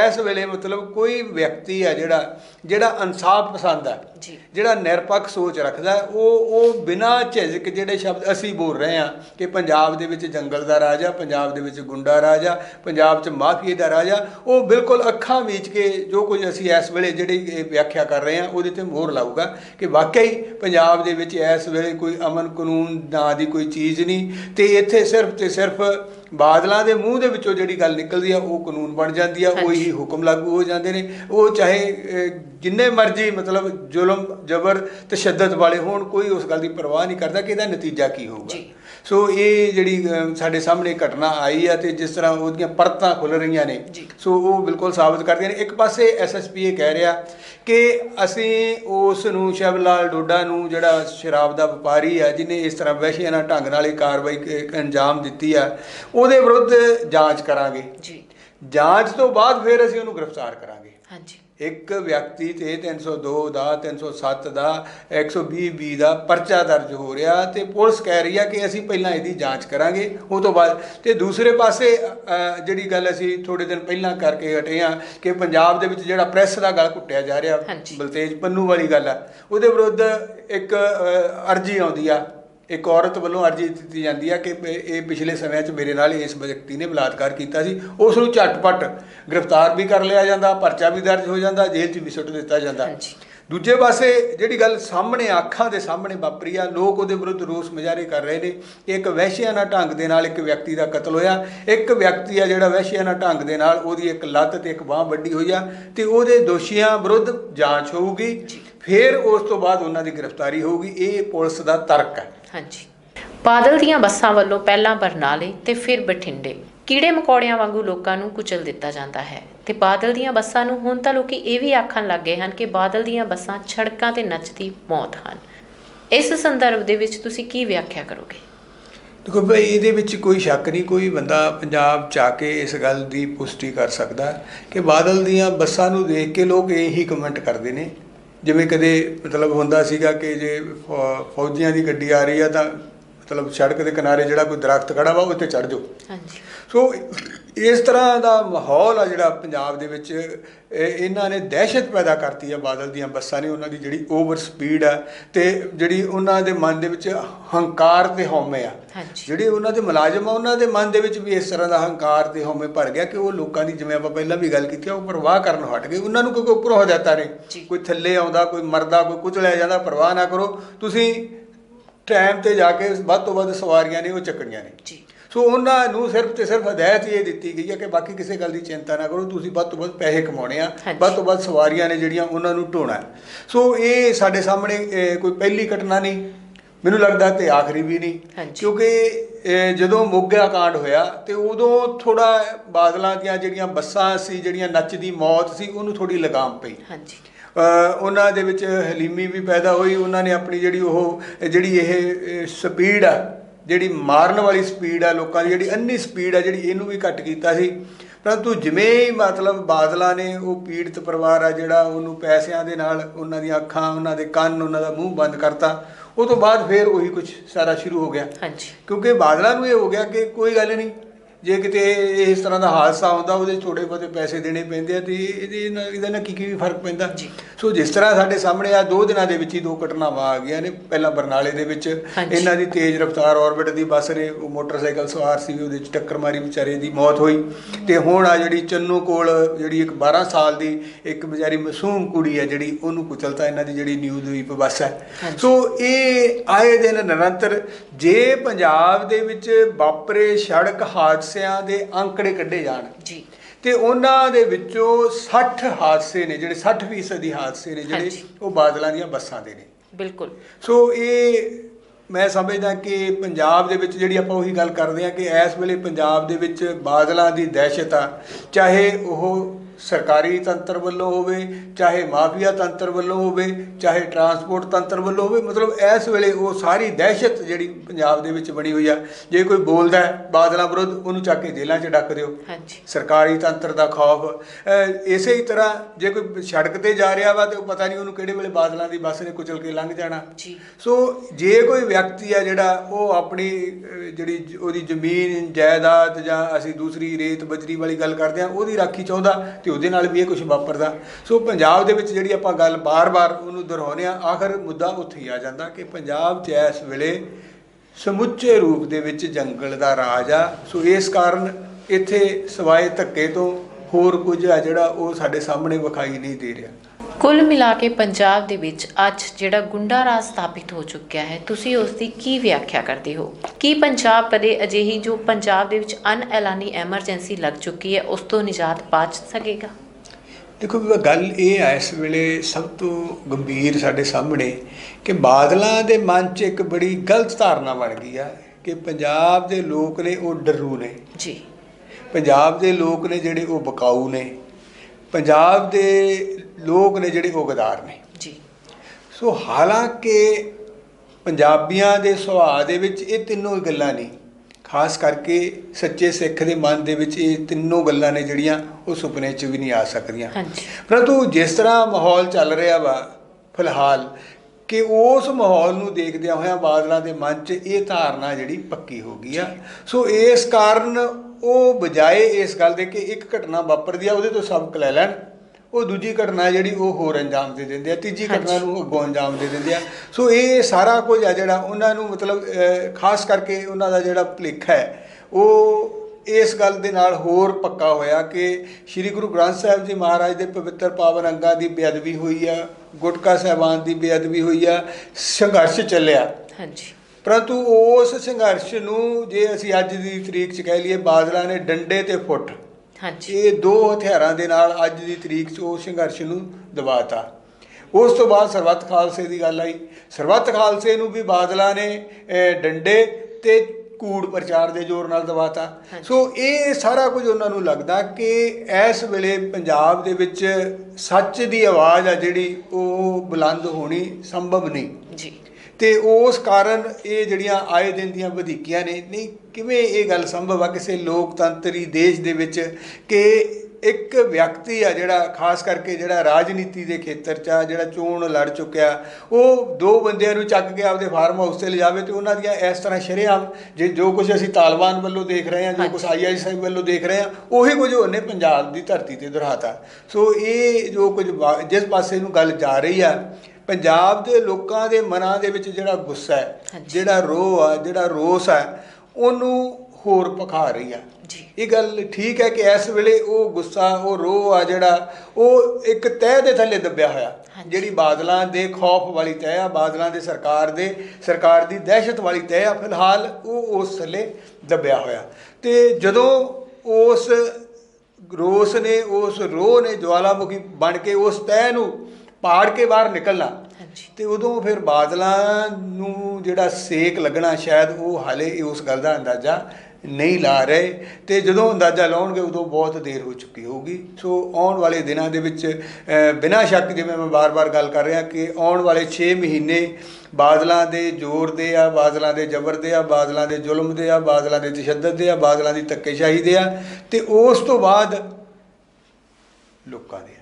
ਇਸ ਵੇਲੇ ਮਤਲਬ ਕੋਈ ਵਿਅਕਤੀ ਆ ਜਿਹੜਾ ਜਿਹੜਾ ਇਨਸਾਫ ਪਸੰਦ ਆ ਜੀ। ਜਿਹੜਾ ਨਿਰਪੱਖ ਸੋਚ ਰੱਖਦਾ ਹੈ, ਉਹ ਉਹ ਬਿਨਾਂ ਝਿਜਕ ਜਿਹੜੇ ਸ਼ਬਦ ਅਸੀਂ ਬੋਲ ਰਹੇ ਹਾਂ ਕਿ ਪੰਜਾਬ ਦੇ ਵਿੱਚ ਜੰਗਲ ਦਾ ਰਾਜਾ ਪੰਜਾਬ ਦੇ ਵਿੱਚ ਗੁੰਡਾ ਰਾਜਾ ਪੰਜਾਬ 'ਚ ਮਾਫੀਏ ਦਾ ਰਾਜਾ ਉਹ ਬਿਲਕੁਲ ਅੱਖਾਂ ਵਿੱਚ ਕੇ ਜੋ ਕੁਝ ਅਸੀਂ ਇਸ ਵੇਲੇ ਜਿਹੜੀ ਵਿਆਖਿਆ ਕਰ ਰਹੇ ਹਾਂ ਉਹਦੇ ਤੇ ਮੋਹਰ ਲਾਊਗਾ ਕਿ ਵਾਕਈ ਪੰਜਾਬ ਦੇ ਵਿੱਚ ਇਸ ਵੇਲੇ ਕੋਈ ਅਮਨ ਕਾਨੂੰਨ ਨਾਂ ਦੀ ਕੋਈ ਚੀਜ਼ ਨਹੀਂ ਤੇ ਇੱਥੇ ਸਿਰਫ ਤੇ ਸਿਰਫ ਬਾਦਲਾਂ ਦੇ ਮੂੰਹ ਦੇ ਵਿੱਚੋਂ ਜਿਹੜੀ ਗੱਲ ਨਿਕਲਦੀ ਆ ਉਹ ਕਾਨੂੰਨ ਬਣ ਜਾਂਦੀ ਆ। ਉਹੀ ਹੁਕਮ ਲਾਗੂ ਹੋ ਜਾਂਦੇ ਨੇ ਉਹ ਚਾਹੇ ਜਿੰਨੇ ਮਰਜ਼ੀ ਮਤਲਬ ਜ਼ੁਲਮ ਜ਼ਬਰ ਤਸ਼ੱਦਦ ਵਾਲੇ ਹੋਣ ਕੋਈ ਉਸ ਗੱਲ ਦੀ ਪਰਵਾਹ ਨਹੀਂ ਕਰਦਾ ਕਿ ਇਹਦਾ ਨਤੀਜਾ ਕੀ ਹੋਊਗਾ। ਸੋ ਇਹ ਜਿਹੜੀ ਸਾਡੇ ਸਾਹਮਣੇ ਘਟਨਾ ਆਈ ਆ ਤੇ ਜਿਸ ਤਰ੍ਹਾਂ ਉਹਦੀਆਂ ਪਰਤਾਂ ਖੁੱਲ ਰਹੀਆਂ ਨੇ। ਸੋ ਉਹ ਬਿਲਕੁਲ ਸਾਬਤ ਕਰਦੀਆਂ ਨੇ। ਇੱਕ ਪਾਸੇ ਐਸਐਸਪੀ ਇਹ ਕਹਿ ਰਿਹਾ ਕਿ ਅਸੀਂ ਉਸ ਨੂੰ ਸ਼ਿਵਲਾਲ ਡੋਡਾ ਨੂੰ ਜਿਹੜਾ ਸ਼ਰਾਬ ਦਾ ਵਪਾਰੀ ਆ ਜਿਹਨੇ ਇਸ ਤਰ੍ਹਾਂ ਵਹਿਸ਼ੀਆਨਾ ਢੰਗ ਨਾਲ ਇਹ ਕਾਰਵਾਈ ਅੰਜਾਮ ਦਿੱਤੀ ਆ ਉਹਦੇ ਵਿਰੁੱਧ ਜਾਂਚ ਕਰਾਂਗੇ। ਜੀ। ਜਾਂਚ ਤੋਂ ਬਾਅਦ ਫਿਰ ਅਸੀਂ ਉਹਨੂੰ ਗ੍ਰਿਫਤਾਰ ਕਰਾਂਗੇ। ਹਾਂਜੀ। ਇੱਕ ਵਿਅਕਤੀ ਤੇ 302 ਦਾ 307 ਦਾ 120 ਬੀ ਦਾ ਪਰਚਾ ਦਰਜ ਹੋ ਰਿਹਾ ਤੇ ਪੁਲਿਸ ਕਹਿ ਰਹੀ ਆ ਕਿ ਅਸੀਂ ਪਹਿਲਾਂ ਇਹਦੀ ਜਾਂਚ ਕਰਾਂਗੇ ਉਹ ਤੋਂ ਬਾਅਦ ਤੇ ਦੂਸਰੇ ਪਾਸੇ ਜਿਹੜੀ ਗੱਲ ਅਸੀਂ ਥੋੜੇ ਦਿਨ ਪਹਿਲਾਂ ਕਰਕੇ ਹਟੇ ਆ ਕਿ ਪੰਜਾਬ ਦੇ ਵਿੱਚ ਜਿਹੜਾ ਪ੍ਰੈਸ ਦਾ ਗਲ ਘੁੱਟਿਆ ਜਾ ਰਿਹਾ। ਬਲਤੇਜ ਪੰਨੂ ਵਾਲੀ ਗੱਲ ਆ ਉਹਦੇ ਵਿਰੁੱਧ ਇੱਕ ਅਰਜੀ ਆਉਂਦੀ ਆ ਇੱਕ ਔਰਤ ਵੱਲੋਂ ਅਰਜੀ ਦਿੱਤੀ ਜਾਂਦੀ ਆ ਕਿ ਇਹ ਪਿਛਲੇ ਸਮਿਆਂ 'ਚ ਮੇਰੇ ਨਾਲ ਇਸ ਵਿਅਕਤੀ ਨੇ ਬਲਾਤਕਾਰ ਕੀਤਾ ਸੀ। ਉਸ ਨੂੰ ਝਟਪਟ ਗ੍ਰਿਫਤਾਰ ਵੀ ਕਰ ਲਿਆ ਜਾਂਦਾ ਪਰਚਾ ਵੀ ਦਰਜ ਹੋ ਜਾਂਦਾ ਜੇਲ੍ਹ 'ਚ ਵੀ ਸੁੱਟ ਦਿੱਤਾ ਜਾਂਦਾ। ਦੂਜੇ ਪਾਸੇ ਜਿਹੜੀ ਗੱਲ ਸਾਹਮਣੇ ਅੱਖਾਂ ਦੇ ਸਾਹਮਣੇ ਵਾਪਰੀ ਆ ਲੋਕ ਉਹਦੇ ਵਿਰੁੱਧ ਰੋਸ ਮੁਜ਼ਾਹਰੇ ਕਰ ਰਹੇ ਨੇ। ਇੱਕ ਵਹਿਸ਼ਿਆਨਾ ਢੰਗ ਦੇ ਨਾਲ ਇੱਕ ਵਿਅਕਤੀ ਦਾ ਕਤਲ ਹੋਇਆ। ਇੱਕ ਵਿਅਕਤੀ ਆ ਜਿਹੜਾ ਵਹਿਸ਼ਿਆਨਾ ਢੰਗ ਦੇ ਨਾਲ ਉਹਦੀ ਇੱਕ ਲੱਤ ਤੇ ਇੱਕ ਬਾਹ ਵੱਡੀ ਹੋਈ ਆ ਤੇ ਉਹਦੇ ਦੋਸ਼ੀਆਂ ਵਿਰੁੱਧ ਜਾਂਚ ਹੋਊਗੀ। ਫਿਰ ਉਸ ਤੋਂ ਬਾਅਦ ਉਹਨਾਂ ਦੀ ਗ੍ਰਿਫਤਾਰੀ ਹੋਊਗੀ। ਇਹ ਪੁਲਿਸ ਦਾ ਤਰਕ ਹੈ ਹਾਂਜੀ। ਬਾਦਲ ਦੀਆਂ ਬੱਸਾਂ ਵੱਲੋਂ ਪਹਿਲਾਂ ਬਰਨਾਲੇ ਤੇ ਫਿਰ ਬਠਿੰਡੇ। ਕੀੜੇ ਮਕੌੜਿਆਂ ਵਾਂਗੂ ਲੋਕਾਂ ਨੂੰ ਕੁਚਲ ਦਿੱਤਾ ਜਾਂਦਾ ਹੈ ਤੇ ਬਾਦਲ ਦੀਆਂ ਬੱਸਾਂ ਨੂੰ ਹੁਣ ਤਾਂ ਲੋਕੀ ਇਹ ਵੀ ਆਖਣ ਲੱਗ ਗਏ ਹਨ ਕਿ ਬਾਦਲ ਦੀਆਂ ਬੱਸਾਂ ਸੜਕਾਂ ਤੇ ਨੱਚਦੀ ਮੌਤ ਹਨ। ਇਸ ਸੰਦਰਭ ਦੇ ਵਿੱਚ ਤੁਸੀਂ ਕੀ ਵਿਆਖਿਆ ਕਰੋਗੇ? ਦੇਖੋ ਭਾਈ ਇਹਦੇ ਵਿੱਚ ਕੋਈ ਸ਼ੱਕ ਨਹੀਂ, ਕੋਈ ਬੰਦਾ ਪੰਜਾਬ ਚ ਆ ਕੇ ਇਸ ਗੱਲ ਦੀ ਪੁਸ਼ਟੀ ਕਰ ਸਕਦਾ ਕਿ ਬਾਦਲ ਦੀਆਂ ਬੱਸਾਂ ਨੂੰ ਦੇਖ ਕੇ ਲੋਕ ਇਹੀ ਕਮੈਂਟ ਕਰਦੇ ਨੇ। ਜਿਵੇਂ ਕਦੇ ਮਤਲਬ ਹੁੰਦਾ ਸੀਗਾ ਕਿ ਜੇ ਫੌ- ਫੌਜੀਆਂ ਦੀ ਗੱਡੀ ਆ ਰਹੀ ਆ ਤਾਂ ਮਤਲਬ ਸੜਕ ਦੇ ਕਿਨਾਰੇ ਜਿਹੜਾ ਕੋਈ ਦਰਖਤ ਖੜਾ ਵਾ ਉੱਤੇ ਚੜ ਜਾਓ। ਹਾਂਜੀ। ਸੋ ਇਸ ਤਰ੍ਹਾਂ ਦਾ ਮਾਹੌਲ ਆ ਜਿਹੜਾ ਪੰਜਾਬ ਦੇ ਵਿੱਚ ਇਹ- ਇਹਨਾਂ ਨੇ ਦਹਿਸ਼ਤ ਪੈਦਾ ਕਰਤੀ ਆ ਬਾਦਲ ਦੀਆਂ ਬੱਸਾਂ ਨੇ ਉਹਨਾਂ ਦੀ ਜਿਹੜੀ ਓਵਰ ਸਪੀਡ ਆ ਤੇ ਜਿਹੜੀ ਉਹਨਾਂ ਦੇ ਮਨ ਦੇ ਵਿੱਚ ਹੰਕਾਰ ਤੇ ਹਉਮੈ ਆ। ਜਿਹੜੇ ਉਹਨਾਂ ਦੇ ਮੁਲਾਜ਼ਮ ਆ ਉਹਨਾਂ ਦੇ ਮਨ ਦੇ ਵਿੱਚ ਵੀ ਇਸ ਤਰ੍ਹਾਂ ਦਾ ਹੰਕਾਰ ਤੇ ਹਉਮੈ ਭਰ ਗਿਆ ਕਿ ਉਹ ਲੋਕਾਂ ਦੀ ਜਿਵੇਂ ਆਪਾਂ ਪਹਿਲਾਂ ਵੀ ਗੱਲ ਕੀਤੀ ਆ ਉਹ ਪਰਵਾਹ ਕਰਨ ਹਟ ਗਏ। ਉਹਨਾਂ ਨੂੰ ਕਿਉਂਕਿ ਉੱਪਰੋਂ ਹਦਾਇਤਾਂ ਨੇ। ਕੋਈ ਥੱਲੇ ਆਉਂਦਾ ਕੋਈ ਮਰਦਾ ਕੋਈ ਕੁਚਲਿਆ ਜਾਂਦਾ ਪਰਵਾਹ ਨਾ ਕਰੋ। ਤੁਸੀਂ ਟਾਈਮ ਤੇ ਜਾ ਕੇ ਵੱਧ ਤੋਂ ਵੱਧ ਸਵਾਰੀਆਂ ਨੇ ਉਹ ਚੱਕਣੀਆਂ ਨੇ ਜੀ ਸੋ ਉਹਨਾਂ ਨੂੰ ਸਿਰਫ ਤੇ ਸਿਰਫ ਹਦਾਇਤ ਇਹ ਦਿੱਤੀ ਗਈ ਹੈ ਕਿ ਬਾਕੀ ਕਿਸੇ ਗੱਲ ਦੀ ਚਿੰਤਾ ਨਾ ਕਰੋ ਤੁਸੀਂ ਵੱਧ ਤੋਂ ਵੱਧ ਪੈਸੇ ਕਮਾਉਣੇ ਆ। ਵੱਧ ਤੋਂ ਵੱਧ ਸਵਾਰੀਆਂ ਨੇ ਜਿਹੜੀਆਂ ਉਹਨਾਂ ਨੂੰ ਢੋਣਾ। ਸੋ ਇਹ ਸਾਡੇ ਸਾਹਮਣੇ ਕੋਈ ਪਹਿਲੀ ਘਟਨਾ ਨਹੀਂ ਮੈਨੂੰ ਲੱਗਦਾ ਤੇ ਆਖਰੀ ਵੀ ਨਹੀਂ। ਕਿਉਂਕਿ ਜਦੋਂ ਮੋਗਾ ਕਾਂਡ ਹੋਇਆ ਤੇ ਉਦੋਂ ਥੋੜਾ ਬਾਦਲਾਂ ਦੀਆਂ ਜਿਹੜੀਆਂ ਬੱਸਾਂ ਸੀ ਜਿਹੜੀਆਂ ਨੱਚਦੀ ਮੌਤ ਸੀ ਉਹਨੂੰ ਥੋੜੀ ਲਗਾਮ ਪਈ ਹਾਂਜੀ ਉਹਨਾਂ ਦੇ ਵਿੱਚ ਹਲੀਮੀ ਵੀ ਪੈਦਾ ਹੋਈ। ਉਹਨਾਂ ਨੇ ਆਪਣੀ ਜਿਹੜੀ ਉਹ ਜਿਹੜੀ ਇਹ ਸਪੀਡ ਆ ਜਿਹੜੀ ਮਾਰਨ ਵਾਲੀ ਸਪੀਡ ਆ ਲੋਕਾਂ ਦੀ ਜਿਹੜੀ ਅੰਨੀ ਸਪੀਡ ਆ ਜਿਹੜੀ ਇਹਨੂੰ ਵੀ ਘੱਟ ਕੀਤਾ ਸੀ। ਪਰੰਤੂ ਜਿਵੇਂ ਹੀ ਮਤਲਬ ਬਾਦਲਾਂ ਨੇ ਉਹ ਪੀੜਤ ਪਰਿਵਾਰ ਆ ਜਿਹੜਾ ਉਹਨੂੰ ਪੈਸਿਆਂ ਦੇ ਨਾਲ ਉਹਨਾਂ ਦੀਆਂ ਅੱਖਾਂ ਉਹਨਾਂ ਦੇ ਕੰਨ ਉਹਨਾਂ ਦਾ ਮੂੰਹ ਬੰਦ ਕਰਤਾ ਉਹ ਤੋਂ ਬਾਅਦ ਫੇਰ ਉਹੀ ਕੁਝ ਸਾਰਾ ਸ਼ੁਰੂ ਹੋ ਗਿਆ। ਹਾਂਜੀ। ਕਿਉਂਕਿ ਬਾਦਲਾਂ ਨੂੰ ਇਹ ਹੋ ਗਿਆ ਕਿ ਕੋਈ ਗੱਲ ਨਹੀਂ ਜੇ ਕਿਤੇ ਇਸ ਤਰ੍ਹਾਂ ਦਾ ਹਾਦਸਾ ਹੁੰਦਾ ਉਹਦੇ ਥੋੜੇ ਬਹੁਤੇ ਪੈਸੇ ਦੇਣੇ ਪੈਂਦੇ ਆ ਤੇ ਇਹਦੇ ਨਾਲ ਇਹਦਾ ਨਾਲ ਕੀ ਕੀ ਫ਼ਰਕ ਪੈਂਦਾ। ਸੋ ਜਿਸ ਤਰ੍ਹਾਂ ਸਾਡੇ ਸਾਹਮਣੇ ਆ ਦੋ ਦਿਨਾਂ ਦੇ ਵਿੱਚ ਹੀ ਦੋ ਘਟਨਾਵਾਂ ਆ ਗਈਆਂ ਨੇ ਪਹਿਲਾਂ ਬਰਨਾਲੇ ਦੇ ਵਿੱਚ। ਇਹਨਾਂ ਦੀ ਤੇਜ਼ ਰਫ਼ਤਾਰ ਔਰਬਿਟ ਦੀ ਬੱਸ ਨੇ ਉਹ ਮੋਟਰਸਾਈਕਲ ਸਵਾਰ ਸੀ ਉਹਦੇ ਵਿੱਚ ਟੱਕਰ ਮਾਰੀ ਵਿਚਾਰੇ ਦੀ ਮੌਤ ਹੋਈ ਤੇ ਹੁਣ ਆ ਜਿਹੜੀ ਚੰਨੂ ਕੋਲ ਜਿਹੜੀ ਇੱਕ 12 ਸਾਲ ਦੀ ਇੱਕ ਵਿਚਾਰੀ ਮਾਸੂਮ ਕੁੜੀ ਹੈ ਜਿਹੜੀ ਉਹਨੂੰ ਕੁਚਲਤਾ ਇਹਨਾਂ ਦੀ ਜਿਹੜੀ ਨਿਊ ਦੀਪ ਬੱਸ ਹੈ। ਸੋ ਇਹ ਆਏ ਦਿਨ ਨਿਰੰਤਰ ਜੇ ਪੰਜਾਬ ਦੇ ਵਿੱਚ ਵਾਪਰੇ ਸੜਕ ਹਾਦਸਿਆਂ ਦੇ ਅੰਕੜੇ ਕੱਢੇ ਜਾਣ। ਜੀ। ਤੇ ਉਹਨਾਂ ਦੇ ਵਿੱਚੋਂ 60 ਹਾਦਸੇ ਨੇ ਜਿਹੜੇ 60% ਦੀ ਹਾਦਸੇ ਨੇ ਜਿਹੜੇ। ਉਹ ਬਾਦਲਾਂ ਦੀਆਂ ਬੱਸਾਂ ਦੇ ਨੇ। ਬਿਲਕੁਲ। ਸੋ ਇਹ ਮੈਂ ਸਮਝਦਾ ਕਿ ਪੰਜਾਬ ਦੇ ਵਿੱਚ ਜਿਹੜੀ ਆਪਾਂ ਉਹੀ ਗੱਲ ਕਰਦੇ ਆ ਕਿ ਇਸ ਵੇਲੇ ਪੰਜਾਬ ਦੇ ਵਿੱਚ ਬਾਦਲਾਂ ਦੀ ਦਹਿਸ਼ਤ ਆ ਚਾਹੇ ਉਹ ਸਰਕਾਰੀ ਤੰਤਰ ਵੱਲੋਂ ਹੋਵੇ ਚਾਹੇ ਮਾਫੀਆ ਤੰਤਰ ਵੱਲੋਂ ਹੋਵੇ ਚਾਹੇ ਟਰਾਂਸਪੋਰਟ ਤੰਤਰ ਵੱਲੋਂ ਹੋਵੇ ਮਤਲਬ ਇਸ ਵੇਲੇ ਉਹ ਸਾਰੀ ਦਹਿਸ਼ਤ ਜਿਹੜੀ ਪੰਜਾਬ ਦੇ ਵਿੱਚ ਬਣੀ ਹੋਈ ਆ। ਜੇ ਕੋਈ ਬੋਲਦਾ ਹੈ ਬਾਦਲਾਂ ਵਿਰੁੱਧ ਉਹਨੂੰ ਚੱਕ ਕੇ ਜੇਲ੍ਹਾਂ 'ਚ ਡੱਕ ਦਿਓ। ਹਾਂਜੀ। ਸਰਕਾਰੀ ਤੰਤਰ ਦਾ ਖੌਫ। ਇਸੇ ਹੀ ਤਰ੍ਹਾਂ ਜੇ ਕੋਈ ਸੜਕ ਤੇ ਜਾ ਰਿਹਾ ਵਾ ਤੇ ਉਹ ਪਤਾ ਨਹੀਂ ਉਹਨੂੰ ਕਿਹੜੇ ਵੇਲੇ ਬਾਦਲਾਂ ਦੀ ਬੱਸ ਨੇ ਕੁਚਲ ਕੇ ਲੰਘ ਜਾਣਾ। ਜੀ। ਸੋ ਜੇ ਕੋਈ ਵਿਅਕਤੀ ਆ ਜਿਹੜਾ ਉਹ ਆਪਣੀ ਜਿਹੜੀ ਉਹਦੀ ਜ਼ਮੀਨ ਜਾਇਦਾਦ ਜਾਂ ਅਸੀਂ ਦੂਸਰੀ ਰੇਤ ਬਜਰੀ ਵਾਲੀ ਗੱਲ ਕਰਦੇ ਆ ਉਹਦੀ ਰਾਖੀ ਚਾਹੁੰਦਾ ਤੇ ਉਹਦੇ ਨਾਲ ਵੀ ਇਹ ਕੁਝ ਵਾਪਰਦਾ। ਸੋ ਪੰਜਾਬ ਦੇ ਵਿੱਚ ਜਿਹੜੀ ਆਪਾਂ ਗੱਲ ਬਾਰ-ਬਾਰ ਉਹਨੂੰ ਦੁਹਰਾਉਂਦੇ ਆ ਆਖਰ ਮੁੱਦਾ ਉੱਥੇ ਹੀ ਆ ਜਾਂਦਾ ਕਿ ਪੰਜਾਬ 'ਚ ਇਸ ਵੇਲੇ ਸਮੁੱਚੇ ਰੂਪ ਦੇ ਵਿੱਚ ਜੰਗਲ ਦਾ ਰਾਜ ਆ। ਸੋ ਇਸ ਕਾਰਨ ਇੱਥੇ ਸਵਾਏ ਧੱਕੇ ਤੋਂ ਹੋਰ ਕੁਝ ਆ ਜਿਹੜਾ ਉਹ ਸਾਡੇ ਸਾਹਮਣੇ ਵਿਖਾਈ ਨਹੀਂ ਦੇ ਰਿਹਾ। ਕੁੱਲ ਮਿਲਾ ਕੇ ਪੰਜਾਬ ਦੇ ਵਿੱਚ ਅੱਜ ਜਿਹੜਾ ਗੁੰਡਾ ਰਾਜ ਸਥਾਪਿਤ ਹੋ ਚੁੱਕਿਆ ਹੈ ਤੁਸੀਂ ਉਸ ਦੀ ਕੀ ਵਿਆਖਿਆ ਕਰਦੇ ਹੋ? ਕੀ ਪੰਜਾਬ ਕਦੇ ਅਜਿਹੀ ਜੋ ਪੰਜਾਬ ਦੇ ਵਿੱਚ ਅਨਐਲਾਨੀ ਐਮਰਜੈਂਸੀ ਲੱਗ ਚੁੱਕੀ ਹੈ ਉਸ ਤੋਂ ਨਿਜਾਤ ਪਾ ਸਕੇਗਾ? ਦੇਖੋ ਵੀ ਗੱਲ ਇਹ ਹੈ ਇਸ ਵੇਲੇ ਸਭ ਤੋਂ ਗੰਭੀਰ ਸਾਡੇ ਸਾਹਮਣੇ ਕਿ ਬਾਦਲਾਂ ਦੇ ਮਨ 'ਚ ਇੱਕ ਬੜੀ ਗਲਤ ਧਾਰਨਾ ਬਣ ਗਈ ਆ ਕਿ ਪੰਜਾਬ ਦੇ ਲੋਕ ਨੇ ਉਹ ਡਰੂ ਨੇ। ਜੀ। ਪੰਜਾਬ ਦੇ ਲੋਕ ਨੇ ਜਿਹੜੇ ਉਹ ਬਕਾਊ ਨੇ। ਪੰਜਾਬ ਦੇ ਲੋਕ ਨੇ ਜਿਹੜੇ ਉਹ ਗਦਾਰ ਨੇ। ਜੀ। ਸੋ ਹਾਲਾਂਕਿ ਪੰਜਾਬੀਆਂ ਦੇ ਸੁਭਾਅ ਦੇ ਵਿੱਚ ਇਹ ਤਿੰਨੋਂ ਗੱਲਾਂ ਨਹੀਂ ਖਾਸ ਕਰਕੇ ਸੱਚੇ ਸਿੱਖ ਦੇ ਮਨ ਦੇ ਵਿੱਚ ਇਹ ਤਿੰਨੋਂ ਗੱਲਾਂ ਨੇ ਜਿਹੜੀਆਂ ਉਹ ਸੁਪਨੇ 'ਚ ਵੀ ਨਹੀਂ ਆ ਸਕਦੀਆਂ। ਹਾਂਜੀ। ਪਰੰਤੂ ਜਿਸ ਤਰ੍ਹਾਂ ਮਾਹੌਲ ਚੱਲ ਰਿਹਾ ਵਾ ਫਿਲਹਾਲ ਕਿ ਉਸ ਮਾਹੌਲ ਨੂੰ ਦੇਖਦਿਆਂ ਹੋਇਆਂ ਬਾਦਲਾਂ ਦੇ ਮਨ 'ਚ ਇਹ ਧਾਰਨਾ ਜਿਹੜੀ ਪੱਕੀ ਹੋ ਗਈ ਆ। ਸੋ ਇਸ ਕਾਰਨ ਉਹ ਬਜਾਏ ਇਸ ਗੱਲ ਦੇ ਕਿ ਇੱਕ ਘਟਨਾ ਵਾਪਰਦੀ ਆ ਉਹਦੇ ਤੋਂ ਸਬਕ ਲੈ ਲੈਣ। ਉਹ ਦੂਜੀ ਘਟਨਾ ਜਿਹੜੀ ਉਹ ਹੋਰ ਅੰਜਾਮ ਦੇ ਦਿੰਦੇ ਆ ਤੀਜੀ ਘਟਨਾ। ਨੂੰ ਅੱਗੋਂ ਅੰਜਾਮ ਦੇ ਦਿੰਦੇ ਆ। ਸੋ ਇਹ ਸਾਰਾ ਕੁਝ ਆ ਜਿਹੜਾ ਉਹਨਾਂ ਨੂੰ ਮਤਲਬ ਖਾਸ ਕਰਕੇ ਉਹਨਾਂ ਦਾ ਜਿਹੜਾ ਭੁਲੇਖਾ ਹੈ ਉਹ ਇਸ ਗੱਲ ਦੇ ਨਾਲ ਹੋਰ ਪੱਕਾ ਹੋਇਆ ਕਿ ਸ੍ਰੀ ਗੁਰੂ ਗ੍ਰੰਥ ਸਾਹਿਬ ਜੀ ਮਹਾਰਾਜ ਦੇ ਪਵਿੱਤਰ ਪਾਵਨ ਅੰਗਾਂ ਦੀ ਬੇਅਦਬੀ ਹੋਈ ਆ ਗੁਟਕਾ ਸਾਹਿਬਾਨ ਦੀ ਬੇਅਦਬੀ ਹੋਈ ਆ ਸੰਘਰਸ਼ ਚੱਲਿਆ। ਹਾਂਜੀ। ਪਰੰਤੂ ਉਸ ਸੰਘਰਸ਼ ਨੂੰ ਜੇ ਅਸੀਂ ਅੱਜ ਦੀ ਤਰੀਕ 'ਚ ਕਹਿ ਲਈਏ ਬਾਦਲਾਂ ਨੇ ਡੰਡੇ ਤੇ ਫੁੱਟ ਹਾਂਜੀ। ਇਹ ਦੋ ਹਥਿਆਰਾਂ ਦੇ ਨਾਲ ਅੱਜ ਦੀ ਤਰੀਕ 'ਚ ਉਹ ਸੰਘਰਸ਼ ਨੂੰ ਦਬਾਤਾ। ਉਸ ਤੋਂ ਬਾਅਦ ਸਰਬੱਤ ਖਾਲਸੇ ਦੀ ਗੱਲ ਆਈ। ਸਰਬੱਤ ਖਾਲਸੇ ਨੂੰ ਵੀ ਬਾਦਲਾਂ ਨੇ ਡੰਡੇ ਤੇ ਕੂੜ ਪ੍ਰਚਾਰ ਦੇ ਜ਼ੋਰ ਨਾਲ ਦਬਾਤਾ। ਹਾਂਜੀ। ਸੋ ਇਹ ਸਾਰਾ ਕੁਝ ਉਹਨਾਂ ਨੂੰ ਲੱਗਦਾ ਕਿ ਇਸ ਵੇਲੇ ਪੰਜਾਬ ਦੇ ਵਿੱਚ ਸੱਚ ਦੀ ਆਵਾਜ਼ ਆ ਜਿਹੜੀ ਉਹ ਬੁਲੰਦ ਹੋਣੀ ਸੰਭਵ ਨਹੀਂ। ਜੀ। ਤੇ ਉਸ ਕਾਰਨ ਇਹ ਜਿਹੜੀਆਂ ਆਏ ਦਿਨ ਦੀਆਂ ਵਧੀਕੀਆਂ ਨੇ ਨਹੀਂ ਕਿਵੇਂ ਇਹ ਗੱਲ ਸੰਭਵ ਆ ਕਿਸੇ ਲੋਕਤੰਤਰੀ ਦੇਸ਼ ਦੇ ਵਿੱਚ ਕਿ ਇੱਕ ਵਿਅਕਤੀ ਆ ਜਿਹੜਾ ਖਾਸ ਕਰਕੇ ਜਿਹੜਾ ਰਾਜਨੀਤੀ ਦੇ ਖੇਤਰ 'ਚ ਆ ਜਿਹੜਾ ਚੋਣ ਲੜ ਚੁੱਕਿਆ ਉਹ ਦੋ ਬੰਦਿਆਂ ਨੂੰ ਚੱਕ ਕੇ ਆਪਦੇ ਫਾਰਮ ਹਾਊਸ ਤੇ ਲਿਜਾਵੇ ਤੇ ਉਹਨਾਂ ਦੀਆਂ ਇਸ ਤਰ੍ਹਾਂ ਸ਼ਰੇਆਮ ਜੇ ਜੋ ਕੁਝ ਅਸੀਂ ਤਾਲਿਬਾਨ ਵੱਲੋਂ ਦੇਖ ਰਹੇ ਹਾਂ ਜੋ ਕੁਝ ਆਈਆਈਐਸ ਵੱਲੋਂ ਦੇਖ ਰਹੇ ਹਾਂ ਉਹੀ ਕੁਝ ਉਹਨੇ ਪੰਜਾਬ ਦੀ ਧਰਤੀ ਤੇ ਦੁਹਰਾਤਾ। ਸੋ ਇਹ ਜੋ ਕੁਝ ਜਿਸ ਪਾਸੇ ਨੂੰ ਗੱਲ ਜਾ ਰਹੀ ਆ ਪੰਜਾਬ ਦੇ ਲੋਕਾਂ ਦੇ ਮਨਾਂ ਦੇ ਵਿੱਚ ਜਿਹੜਾ ਗੁੱਸਾ ਹੈ। ਜਿਹੜਾ ਰੋਹ ਆ ਜਿਹੜਾ ਰੋਸ ਹੈ ਉਹਨੂੰ ਹੋਰ ਪਖਾ ਰਹੀ ਆ ਇਹ ਗੱਲ ਠੀਕ ਹੈ ਕਿ ਇਸ ਵੇਲੇ ਉਹ ਗੁੱਸਾ ਉਹ ਰੋਹ ਆ ਜਿਹੜਾ ਉਹ ਇੱਕ ਤਹਿ ਦੇ ਥੱਲੇ ਦੱਬਿਆ ਹੋਇਆ। ਜਿਹੜੀ ਬਾਦਲਾਂ ਦੇ ਖੌਫ ਵਾਲੀ ਤਹਿ ਆ ਬਾਦਲਾਂ ਦੇ ਸਰਕਾਰ ਦੇ ਸਰਕਾਰ ਦੀ ਦਹਿਸ਼ਤ ਵਾਲੀ ਤਹਿ ਆ ਫਿਲਹਾਲ ਉਹ ਉਸ ਥੱਲੇ ਦੱਬਿਆ ਹੋਇਆ ਤੇ ਜਦੋਂ ਉਸ ਰੋਸ ਨੇ ਉਸ ਰੋਹ ਨੇ ਜਵਾਲਾਮੁਖੀ ਬਣ ਕੇ ਉਸ ਤਹਿ ਨੂੰ ਪਾੜ ਕੇ ਬਾਹਰ ਨਿਕਲਣਾ। ਤੇ ਉਦੋਂ ਫਿਰ ਬਾਦਲਾਂ ਨੂੰ ਜਿਹੜਾ ਸੇਕ ਲੱਗਣਾ ਸ਼ਾਇਦ ਉਹ ਹਾਲੇ ਉਸ ਗੱਲ ਦਾ ਅੰਦਾਜ਼ਾ ਨਹੀਂ ਲਾ ਰਹੇ। ਤੇ ਜਦੋਂ ਅੰਦਾਜ਼ਾ ਲਾਉਣਗੇ ਉਦੋਂ ਬਹੁਤ ਦੇਰ ਹੋ ਚੁੱਕੀ ਹੋਊਗੀ। ਸੋ ਆਉਣ ਵਾਲੇ ਦਿਨਾਂ ਦੇ ਵਿੱਚ ਬਿਨਾਂ ਸ਼ੱਕ ਜਿਵੇਂ ਮੈਂ ਬਾਰ-ਬਾਰ ਗੱਲ ਕਰ ਰਿਹਾ ਕਿ ਆਉਣ ਵਾਲੇ 6 ਮਹੀਨੇ ਬਾਦਲਾਂ ਦੇ ਜ਼ੋਰ ਦੇ ਆ ਬਾਦਲਾਂ ਦੇ ਜ਼ਬਰ ਦੇ ਆ ਬਾਦਲਾਂ ਦੇ ਜ਼ੁਲਮ ਦੇ ਆ ਬਾਦਲਾਂ ਦੇ ਤਸ਼ੱਦਦ ਦੇ ਆ ਬਾਦਲਾਂ ਦੀ ਧੱਕੇਸ਼ਾਹੀ ਦੇ ਆ। ਤੇ ਉਸ ਤੋਂ ਬਾਅਦ ਲੋਕਾਂ ਦੇ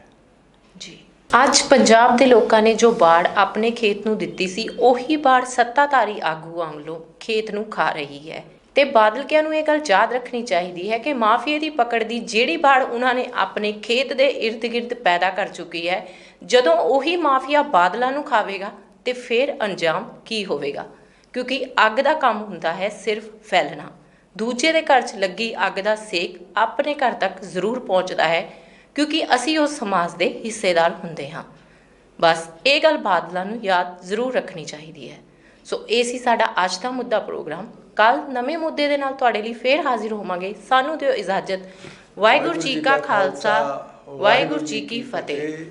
ਅੱਜ ਪੰਜਾਬ ਦੇ ਲੋਕਾਂ ਨੇ ਜੋ ਬਾੜ ਆਪਣੇ ਖੇਤ ਨੂੰ ਦਿੱਤੀ ਸੀ, ਉਹੀ ਬਾੜ ਸੱਤਾਧਾਰੀ ਆਗੂਆਂ ਵੱਲੋਂ ਖੇਤ ਨੂੰ ਖਾ ਰਹੀ ਹੈ। ਤੇ ਬਾਦਲਕਿਆਂ ਨੂੰ ਇਹ ਗੱਲ ਯਾਦ ਰੱਖਣੀ ਚਾਹੀਦੀ ਹੈ ਕਿ ਮਾਫੀਏ ਦੀ ਪਕੜ ਦੀ ਜਿਹੜੀ ਬਾੜ ਉਹਨਾਂ ਨੇ ਆਪਣੇ ਖੇਤ ਦੇ ird-gird ਪੈਦਾ ਕਰ ਚੁੱਕੀ ਹੈ, ਜਦੋਂ ਉਹੀ ਮਾਫੀਆ ਬਾਦਲਾਂ ਨੂੰ ਖਾਵੇਗਾ ਤੇ ਫਿਰ ਅੰਜਾਮ ਕੀ ਹੋਵੇਗਾ? ਕਿਉਂਕਿ ਅੱਗ ਦਾ ਕੰਮ ਹੁੰਦਾ ਹੈ ਸਿਰਫ ਫੈਲਣਾ। ਦੂਜੇ ਦੇ ਘਰ 'ਚ ਲੱਗੀ ਅੱਗ ਦਾ ਸੇਕ ਆਪਣੇ ਘਰ ਤੱਕ ਜ਼ਰੂਰ ਪਹੁੰਚਦਾ ਹੈ। ਕਿਉਂਕਿ ਅਸੀਂ ਉਸ ਸਮਾਜ ਦੇ ਹਿੱਸੇਦਾਰ ਹੁੰਦੇ ਹਾਂ। ਬਸ ਇਹ ਗੱਲ ਬਾਦਲਾਂ ਨੂੰ ਯਾਦ ਜ਼ਰੂਰ ਰੱਖਣੀ ਚਾਹੀਦੀ ਹੈ। ਸੋ ਇਹ ਸੀ ਸਾਡਾ ਅੱਜ ਦਾ ਮੁੱਦਾ ਪ੍ਰੋਗਰਾਮ। ਕੱਲ ਨਵੇਂ ਮੁੱਦੇ ਦੇ ਨਾਲ ਤੁਹਾਡੇ ਲਈ ਫੇਰ ਹਾਜ਼ਰ ਹੋਵਾਂਗੇ। ਸਾਨੂੰ ਦਿਓ ਇਜਾਜ਼ਤ। ਵਾਹਿਗੁਰੂ ਜੀ ਕਾ ਖਾਲਸਾ, ਵਾਹਿਗੁਰੂ ਜੀ ਕੀ ਫਤਿਹ।